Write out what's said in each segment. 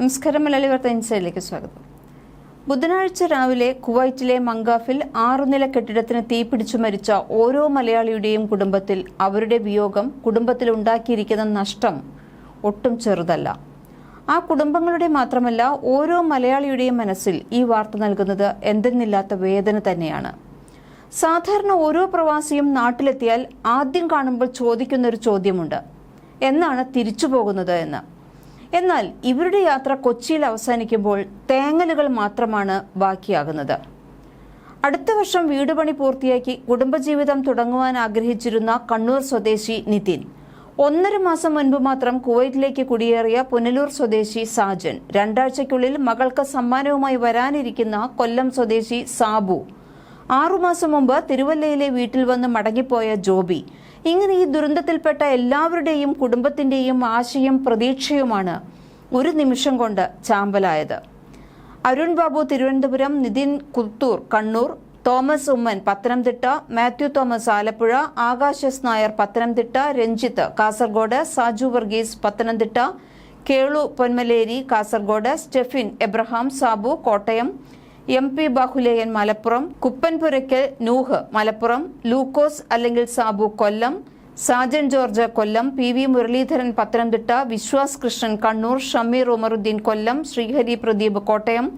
നമസ്കാരം മലയാളി വാർത്ത ഇൻസൈഡിലേക്ക് സ്വാഗതം. ബുധനാഴ്ച രാവിലെ കുവൈറ്റിലെ മങ്കാഫിൽ ആറുനില കെട്ടിടത്തിന് തീപിടിച്ചു മരിച്ച ഓരോ മലയാളിയുടെയും കുടുംബത്തിൽ അവരുടെ വിയോഗം കുടുംബത്തിൽ ഉണ്ടാക്കിയിരിക്കുന്ന നഷ്ടം ഒട്ടും ചെറുതല്ല. ആ കുടുംബങ്ങളുടെ മാത്രമല്ല ഓരോ മലയാളിയുടെയും മനസ്സിൽ ഈ വാർത്ത നൽകുന്നത് എന്തെന്നില്ലാത്ത വേദന തന്നെയാണ്. സാധാരണ ഓരോ പ്രവാസിയും നാട്ടിലെത്തിയാൽ ആദ്യം കാണുമ്പോൾ ചോദിക്കുന്ന ഒരു ചോദ്യമുണ്ട്. എന്നാണ് തിരിച്ചു പോകുന്നത് എന്ന്. എന്നാൽ ഇവരുടെ യാത്ര കൊച്ചിയിൽ അവസാനിക്കുമ്പോൾ തേങ്ങലുകൾ മാത്രമാണ് ബാക്കിയാകുന്നത്. അടുത്ത വർഷം വീട് പണി പൂർത്തിയാക്കി കുടുംബജീവിതം തുടങ്ങുവാൻ ആഗ്രഹിച്ചിരുന്ന കണ്ണൂർ സ്വദേശി നിതിൻ. ഒന്നര മാസം മുൻപ് മാത്രം കുവൈറ്റിലേക്ക് കുടിയേറിയ പുനലൂർ സ്വദേശി സാജൻ. രണ്ടാഴ്ചയ്ക്കുള്ളിൽ മകൾക്ക് സമ്മാനവുമായി വരാനിരിക്കുന്ന കൊല്ലം സ്വദേശി സാബു. ആറുമാസം മുമ്പ് തിരുവല്ലയിലെ വീട്ടിൽ വന്ന് മടങ്ങിപ്പോയ ജോബി. ഇങ്ങനെ ഈ ദുരന്തത്തിൽപ്പെട്ട എല്ലാവരുടെയും കുടുംബത്തിന്റെയും ആശയും പ്രതീക്ഷയുമാണ് ഒരു നിമിഷം കൊണ്ട് ചാമ്പലായത്. അരുൺ ബാബു തിരുവനന്തപുരം നിതിൻ കുത്തൂർ കണ്ണൂർ തോമസ് ഉമ്മൻ പത്തനംതിട്ട മാത്യു തോമസ് ആലപ്പുഴ ആകാശസ് നായർ പത്തനംതിട്ട രഞ്ജിത്ത് കാസർഗോഡ് സാജു വർഗീസ് പത്തനംതിട്ട കേളു പൊന്മലേരി കാസർഗോഡ് സ്റ്റെഫിൻ എബ്രഹാം സാബു കോട്ടയം എം പി ബാഹുലേയൻ മലപ്പുറം കുപ്പൻപുരയ്ക്കൽ നൂഹ് മലപ്പുറം ലൂക്കോസ് അല്ലെങ്കിൽ സാബു കൊല്ലം സാജൻ ജോർജ് കൊല്ലം പി വി മുരളീധരൻ പത്തനംതിട്ട വിശ്വാസ് കൃഷ്ണൻ കണ്ണൂർ ഷമീർ ഉമറുദ്ദീൻ കൊല്ലം ശ്രീഹരി പ്രദീപ് കോട്ടയം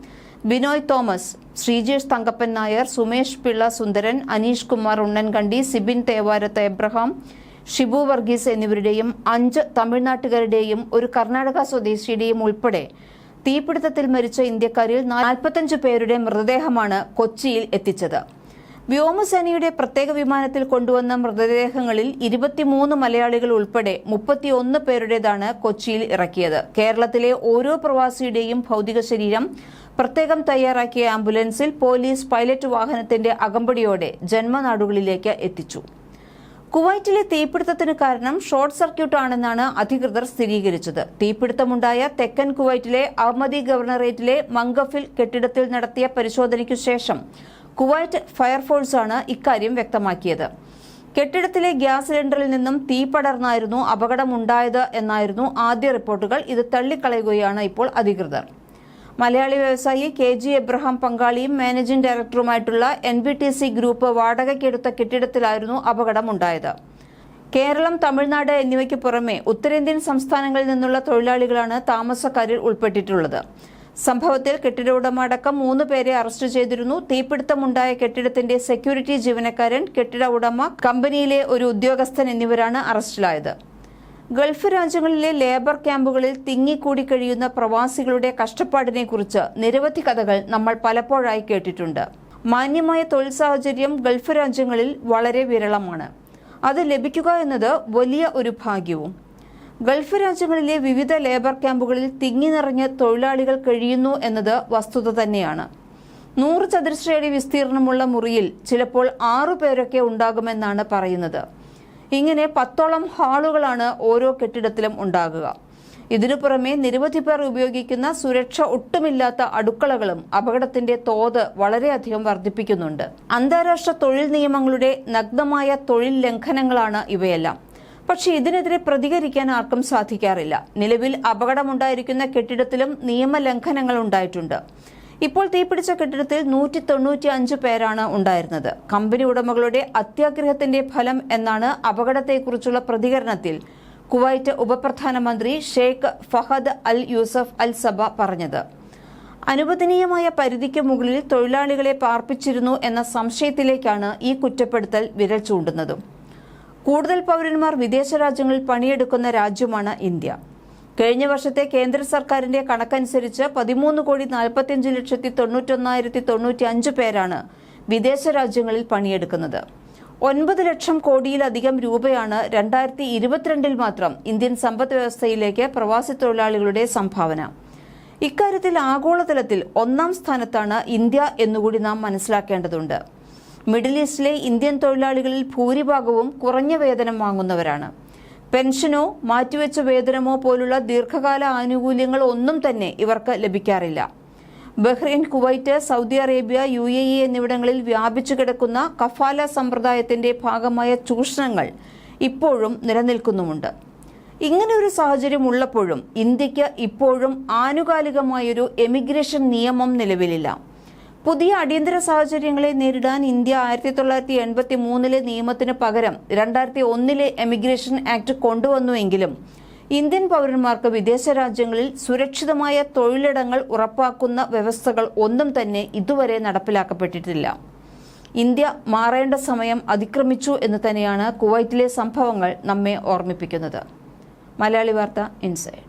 ബിനോയ് തോമസ് ശ്രീജേഷ് തങ്കപ്പൻ നായർ സുമേഷ് പിള്ള സുന്ദരൻ അനീഷ് കുമാർ ഉണ്ണൻകണ്ടി സിബിൻ തേവാരത്ത് എബ്രഹാം ഷിബു വർഗീസ് എന്നിവരുടെയും അഞ്ച് തമിഴ്നാട്ടുകാരുടെയും ഒരു കർണാടക സ്വദേശിയുടെയും ഉൾപ്പെടെ തീപിടുത്തത്തിൽ മരിച്ച ഇന്ത്യക്കാരിൽ നാൽപ്പത്തഞ്ച് പേരുടെ മൃതദേഹമാണ് കൊച്ചിയിൽ എത്തിച്ചത്. വ്യോമസേനയുടെ പ്രത്യേക വിമാനത്തിൽ കൊണ്ടുവന്ന മൃതദേഹങ്ങളിൽ ഇരുപത്തിമൂന്ന് മലയാളികൾ ഉൾപ്പെടെ മുപ്പത്തിയൊന്ന് പേരുടേതാണ് കൊച്ചിയിൽ ഇറക്കിയത്. കേരളത്തിലെ ഓരോ പ്രവാസിയുടെയും ഭൗതിക ശരീരം പ്രത്യേകം തയ്യാറാക്കിയ ആംബുലൻസിൽ പോലീസ് പൈലറ്റ് വാഹനത്തിന്റെ അകമ്പടിയോടെ ജന്മനാടുകളിലേക്ക് എത്തിച്ചു. കുവൈറ്റിലെ തീപിടുത്തത്തിന് കാരണം ഷോർട്ട് സർക്യൂട്ട് ആണെന്നാണ് അധികൃതർ സ്ഥിരീകരിച്ചത്. തീപിടുത്തമുണ്ടായ തെക്കൻ കുവൈറ്റിലെ അഹമ്മദി ഗവർണറേറ്റിലെ മംഗഫിൽ കെട്ടിടത്തിൽ നടത്തിയ പരിശോധനയ്ക്കു ശേഷം കുവൈറ്റ് ഫയർഫോഴ്സാണ് ഇക്കാര്യം വ്യക്തമാക്കിയത്. കെട്ടിടത്തിലെ ഗ്യാസ് സിലിണ്ടറിൽ നിന്നും തീ പടർന്നായിരുന്നു അപകടമുണ്ടായത് എന്നായിരുന്നു ആദ്യ റിപ്പോർട്ടുകൾ. ഇത് തള്ളിക്കളയുകയാണ് ഇപ്പോൾ അധികൃതർ. മലയാളി വ്യവസായി കെ ജി എബ്രഹാം പങ്കാളിയും managing ഡയറക്ടറുമായിട്ടുള്ള N B T C group വാടകയ്ക്കെടുത്ത കെട്ടിടത്തിലായിരുന്നു അപകടമുണ്ടായത്. കേരളം തമിഴ്നാട് എന്നിവയ്ക്ക് പുറമെ ഉത്തരേന്ത്യൻ സംസ്ഥാനങ്ങളിൽ നിന്നുള്ള തൊഴിലാളികളാണ് താമസക്കാരിൽ ഉൾപ്പെട്ടിട്ടുള്ളത്. സംഭവത്തിൽ കെട്ടിട ഉടമ അടക്കം മൂന്ന് പേരെ അറസ്റ്റ് ചെയ്തിരുന്നു. തീപിടുത്തമുണ്ടായ കെട്ടിടത്തിന്റെ സെക്യൂരിറ്റി ജീവനക്കാരൻ കെട്ടിട ഉടമ കമ്പനിയിലെ ഒരു ഉദ്യോഗസ്ഥൻ എന്നിവരാണ് അറസ്റ്റിലായത്. ഗൾഫ് രാജ്യങ്ങളിലെ ലേബർ ക്യാമ്പുകളിൽ തിങ്ങിക്കൂടി കഴിയുന്ന പ്രവാസികളുടെ കഷ്ടപ്പാടിനെക്കുറിച്ച് നിരവധി കഥകൾ നമ്മൾ പലപ്പോഴായി കേട്ടിട്ടുണ്ട്. മാന്യമായ തൊഴിൽ സാഹചര്യം ഗൾഫ് രാജ്യങ്ങളിൽ വളരെ വിരളമാണ്. അത് ലഭിക്കുക എന്നത് വലിയ ഒരു ഭാഗ്യവും. ഗൾഫ് രാജ്യങ്ങളിലെ വിവിധ ലേബർ ക്യാമ്പുകളിൽ തിങ്ങി നിറഞ്ഞ തൊഴിലാളികൾ കഴിയുന്നു എന്നത് വസ്തുത തന്നെയാണ്. നൂറ് ചതുരശ്രയടി വിസ്തീർണമുള്ള മുറിയിൽ ചിലപ്പോൾ ആറു പേരൊക്കെ ഉണ്ടാകുമെന്നാണ് പറയുന്നത്. ഇങ്ങനെ പത്തോളം ഹാളുകളാണ് ഓരോ കെട്ടിടത്തിലും ഉണ്ടാകുക. ഇതിനു പുറമെ നിരവധി പേർ ഉപയോഗിക്കുന്ന സുരക്ഷ ഒട്ടുമില്ലാത്ത അടുക്കളകളും അപകടത്തിന്റെ തോത് വളരെയധികം വർദ്ധിപ്പിക്കുന്നുണ്ട്. അന്താരാഷ്ട്ര തൊഴിൽ നിയമങ്ങളുടെ നഗ്നമായ തൊഴിൽ ലംഘനങ്ങളാണ് ഇവയെല്ലാം. പക്ഷേ ഇതിനെതിരെ പ്രതികരിക്കാൻ ആർക്കും സാധിക്കാറില്ല. നിലവിൽ അപകടമുണ്ടായിരിക്കുന്ന കെട്ടിടത്തിലും നിയമലംഘനങ്ങൾ ഉണ്ടായിട്ടുണ്ട്. ഇപ്പോൾ തീപിടിച്ച കെട്ടിടത്തിൽ നൂറ്റി തൊണ്ണൂറ്റി അഞ്ച് പേരാണ് ഉണ്ടായിരുന്നത്. കമ്പനി ഉടമകളുടെ അത്യാഗ്രഹത്തിന്റെ ഫലം എന്നാണ് അപകടത്തെക്കുറിച്ചുള്ള പ്രതികരണത്തിൽ കുവൈറ്റ് ഉപപ്രധാനമന്ത്രി ഷെയ്ഖ് ഫഹദ് അൽ യൂസഫ് അൽ സബ പറഞ്ഞത്. അനുവദനീയമായ പരിധിക്ക് മുകളിൽ തൊഴിലാളികളെ പാർപ്പിച്ചിരുന്നു എന്ന സംശയത്തിലേക്കാണ് ഈ കുറ്റപ്പെടുത്തൽ വിരൽ ചൂണ്ടുന്നതും. കൂടുതൽ പൗരന്മാർ വിദേശ രാജ്യങ്ങളിൽ പണിയെടുക്കുന്ന രാജ്യമാണ് ഇന്ത്യ. കഴിഞ്ഞ വർഷത്തെ കേന്ദ്ര സർക്കാരിന്റെ കണക്കനുസരിച്ച് പതിമൂന്ന് കോടി നാൽപ്പത്തിയഞ്ച് ലക്ഷത്തി തൊണ്ണൂറ്റൊന്നായിരത്തി തൊണ്ണൂറ്റി അഞ്ച് പേരാണ് വിദേശ രാജ്യങ്ങളിൽ പണിയെടുക്കുന്നത്. ഒൻപത് ലക്ഷം കോടിയിലധികം രൂപയാണ് രണ്ടായിരത്തി ഇരുപത്തിരണ്ടിൽ മാത്രം ഇന്ത്യൻ സമ്പദ് വ്യവസ്ഥയിലേക്ക് പ്രവാസി തൊഴിലാളികളുടെ സംഭാവന. ഇക്കാര്യത്തിൽ ആഗോളതലത്തിൽ ഒന്നാം സ്ഥാനത്താണ് ഇന്ത്യ എന്നുകൂടി നാം മനസ്സിലാക്കേണ്ടതുണ്ട്. മിഡിൽ ഈസ്റ്റിലെ ഇന്ത്യൻ തൊഴിലാളികളിൽ ഭൂരിഭാഗവും കുറഞ്ഞ വേതനം വാങ്ങുന്നവരാണ്. പെൻഷനോ മാറ്റിവെച്ച വേതനമോ പോലുള്ള ദീർഘകാല ആനുകൂല്യങ്ങൾ ഒന്നും തന്നെ ഇവർക്ക് ലഭിക്കാറില്ല. Bahrain Kuwait Saudi Arabia U A E എന്നിവിടങ്ങളിൽ വ്യാപിച്ചു കിടക്കുന്ന കഫാല സമ്പ്രദായത്തിന്റെ ഭാഗമായ ചൂഷണങ്ങൾ ഇപ്പോഴും നിലനിൽക്കുന്നുമുണ്ട്. ഇങ്ങനെ ഒരു സാഹചര്യം ഉള്ളപ്പോഴും ഇന്ത്യയ്ക്ക് ഇപ്പോഴും ആനുകാലികമായൊരു എമിഗ്രേഷൻ നിയമം നിലവിലില്ല. പുതിയ അടിയന്തര സാഹചര്യങ്ങളെ നേരിടാൻ ഇന്ത്യ ആയിരത്തി തൊള്ളായിരത്തി എൺപത്തി മൂന്നിലെ നിയമത്തിന് പകരം രണ്ടായിരത്തി ഒന്നിലെ എമിഗ്രേഷൻ ആക്ട് കൊണ്ടുവന്നുവെങ്കിലും ഇന്ത്യൻ പൗരന്മാർക്ക് വിദേശ രാജ്യങ്ങളിൽ സുരക്ഷിതമായ തൊഴിലിടങ്ങൾ ഉറപ്പാക്കുന്ന വ്യവസ്ഥകൾ ഒന്നും തന്നെ ഇതുവരെ നടപ്പിലാക്കപ്പെട്ടിട്ടില്ല. ഇന്ത്യ മാറേണ്ട സമയം അതിക്രമിച്ചു എന്ന് തന്നെയാണ് കുവൈറ്റിലെ സംഭവങ്ങൾ നമ്മെ ഓർമ്മിപ്പിക്കുന്നത്. മലയാളി വാർത്ത ഇൻസൈഡ്